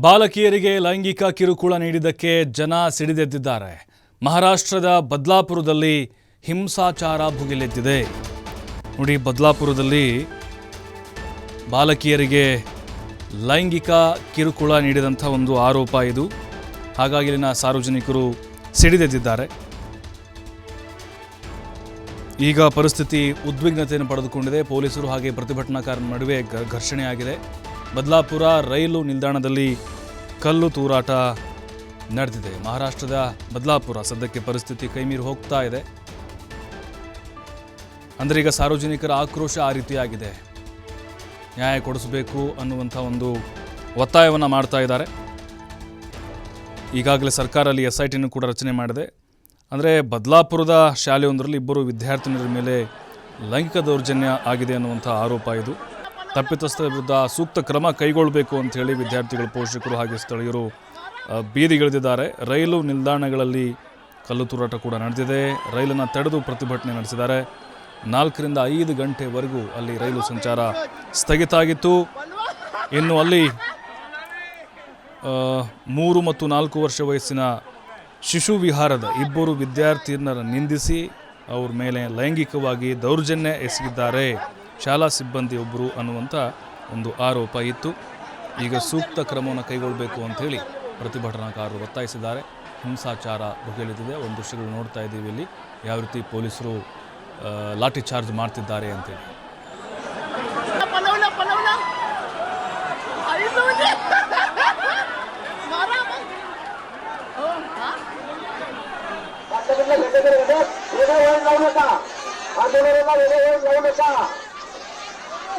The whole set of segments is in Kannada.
ಬಾಲಕಿಯರಿಗೆ ಲೈಂಗಿಕ ಕಿರುಕುಳ ನೀಡಿದ್ದಕ್ಕೆ ಜನ ಸಿಡಿದೆದ್ದಿದ್ದಾರೆ. ಮಹಾರಾಷ್ಟ್ರದ ಬದ್ಲಾಪುರದಲ್ಲಿ ಹಿಂಸಾಚಾರ ಭುಗಿಲೆದ್ದಿದೆ. ನೋಡಿ, ಬದ್ಲಾಪುರದಲ್ಲಿ ಬಾಲಕಿಯರಿಗೆ ಲೈಂಗಿಕ ಕಿರುಕುಳ ನೀಡಿದಂಥ ಒಂದು ಆರೋಪ ಇದು. ಹಾಗಾಗಿ ಇಲ್ಲಿನ ಸಾರ್ವಜನಿಕರು ಸಿಡಿದೆದ್ದಿದ್ದಾರೆ. ಈಗ ಪರಿಸ್ಥಿತಿ ಉದ್ವಿಗ್ನತೆಯನ್ನು ಪಡೆದುಕೊಂಡಿದೆ. ಪೊಲೀಸರು ಹಾಗೆ ಪ್ರತಿಭಟನಾಕಾರರ ನಡುವೆ ಘರ್ಷಣೆಯಾಗಿದೆ ಬದಲಾಪುರ ರೈಲು ನಿಲ್ದಾಣದಲ್ಲಿ ಕಲ್ಲು ತೂರಾಟ ನಡೆದಿದೆ. ಮಹಾರಾಷ್ಟ್ರದ ಬದಲಾಪುರ ಸದ್ಯಕ್ಕೆ ಪರಿಸ್ಥಿತಿ ಕೈಮೀರಿ ಹೋಗ್ತಾ ಇದೆ. ಅಂದರೆ ಈಗ ಸಾರ್ವಜನಿಕರ ಆಕ್ರೋಶ ಆ ರೀತಿಯಾಗಿದೆ. ನ್ಯಾಯ ಕೊಡಿಸಬೇಕು ಅನ್ನುವಂಥ ಒಂದು ಒತ್ತಾಯವನ್ನು ಮಾಡ್ತಾ ಇದ್ದಾರೆ. ಈಗಾಗಲೇ ಸರ್ಕಾರ ಅಲ್ಲಿ ಎಸ್ ಐ ಟಿನೂ ಕೂಡ ರಚನೆ ಮಾಡಿದೆ. ಅಂದರೆ ಬದಲಾಪುರದ ಶಾಲೆಯೊಂದರಲ್ಲಿ ಇಬ್ಬರು ವಿದ್ಯಾರ್ಥಿನಿಯರ ಮೇಲೆ ಲೈಂಗಿಕ ದೌರ್ಜನ್ಯ ಆಗಿದೆ ಅನ್ನುವಂಥ ಆರೋಪ ಇದು. ತಪ್ಪಿತಸ್ಥರ ವಿರುದ್ಧ ಸೂಕ್ತ ಕ್ರಮ ಕೈಗೊಳ್ಳಬೇಕು ಅಂತ ಹೇಳಿ ವಿದ್ಯಾರ್ಥಿಗಳು, ಪೋಷಕರು ಹಾಗೆ ಸ್ಥಳೀಯರು ಬೀದಿಗಿಳಿದಿದ್ದಾರೆ ರೈಲು ನಿಲ್ದಾಣಗಳಲ್ಲಿ ಕಲ್ಲು ತೂರಾಟ ಕೂಡ ನಡೆದಿದೆ. ರೈಲನ್ನು ತಡೆದು ಪ್ರತಿಭಟನೆ ನಡೆಸಿದ್ದಾರೆ. ನಾಲ್ಕರಿಂದ ಐದು ಗಂಟೆವರೆಗೂ ಅಲ್ಲಿ ರೈಲು ಸಂಚಾರ ಸ್ಥಗಿತ ಆಗಿತ್ತು. ಇನ್ನು ಅಲ್ಲಿ ಮೂರು ಮತ್ತು ನಾಲ್ಕು ವರ್ಷ ವಯಸ್ಸಿನ ಶಿಶು ವಿಹಾರದ ಇಬ್ಬರು ವಿದ್ಯಾರ್ಥಿನರ ನಿಂದಿಸಿ ಅವ್ರ ಮೇಲೆ ಲೈಂಗಿಕವಾಗಿ ದೌರ್ಜನ್ಯ ಎಸಗಿದ್ದಾರೆ. ಶಾಲಾ ಸಿಬ್ಬಂದಿ ಸಿಬ್ಬಂದಿಯೊಬ್ಬರು ಅನ್ನುವಂಥ ಒಂದು ಆರೋಪ ಇತ್ತು. ಈಗ ಸೂಕ್ತ ಕ್ರಮವನ್ನು ಕೈಗೊಳ್ಳಬೇಕು ಅಂಥೇಳಿ ಪ್ರತಿಭಟನಾಕಾರರು ಒತ್ತಾಯಿಸಿದ್ದಾರೆ. ಹಿಂಸಾಚಾರ ಬಗ್ಗೆಳಿದಿದೆ ಒಂದು ದೃಶ್ಯಗಳು ನೋಡ್ತಾ ಇದ್ದೀವಿ ಇಲ್ಲಿ. ಯಾವ ರೀತಿ ಪೊಲೀಸರು ಲಾಠಿ ಚಾರ್ಜ್ ಮಾಡ್ತಿದ್ದಾರೆ ಅಂತೇಳಿ ಆಂದೋಲನ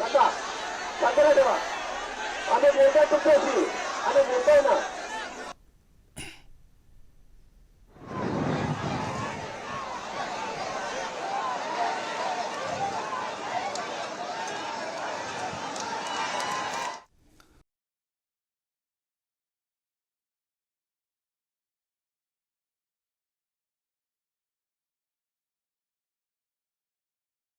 शकता सातारा ठेवा आम्ही बोलतोय तुमच्याशी. आम्ही बोलतोय ना.